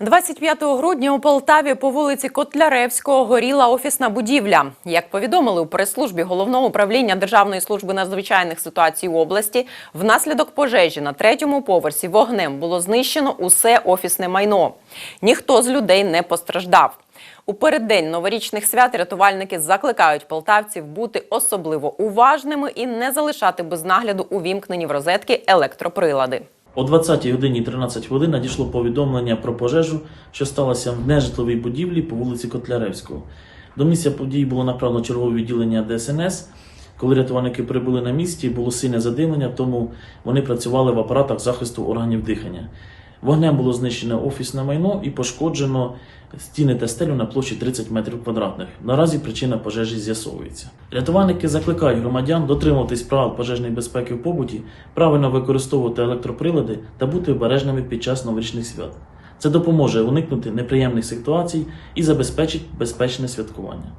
25 грудня у Полтаві по вулиці Котляревського горіла офісна будівля. Як повідомили у прес-службі головного управління Державної служби надзвичайних ситуацій області, внаслідок пожежі на третьому поверсі вогнем було знищено усе офісне майно. Ніхто з людей не постраждав. У переддень новорічних свят рятувальники закликають полтавців бути особливо уважними і не залишати без нагляду увімкнені в розетки електроприлади. О 20 годині 13 хвилин надійшло повідомлення про пожежу, що сталося в нежитловій будівлі по вулиці Котляревського. До місця подій було направлено чергове відділення ДСНС. Коли рятувальники прибули на місці, було сильне задимлення, тому вони працювали в апаратах захисту органів дихання. Вогнем було знищено офісне майно і пошкоджено стіни та стелю на площі 30 метрів квадратних. Наразі причина пожежі з'ясовується. Рятувальники закликають громадян дотримуватись правил пожежної безпеки в побуті, правильно використовувати електроприлади та бути обережними під час новорічних свят. Це допоможе уникнути неприємних ситуацій і забезпечить безпечне святкування.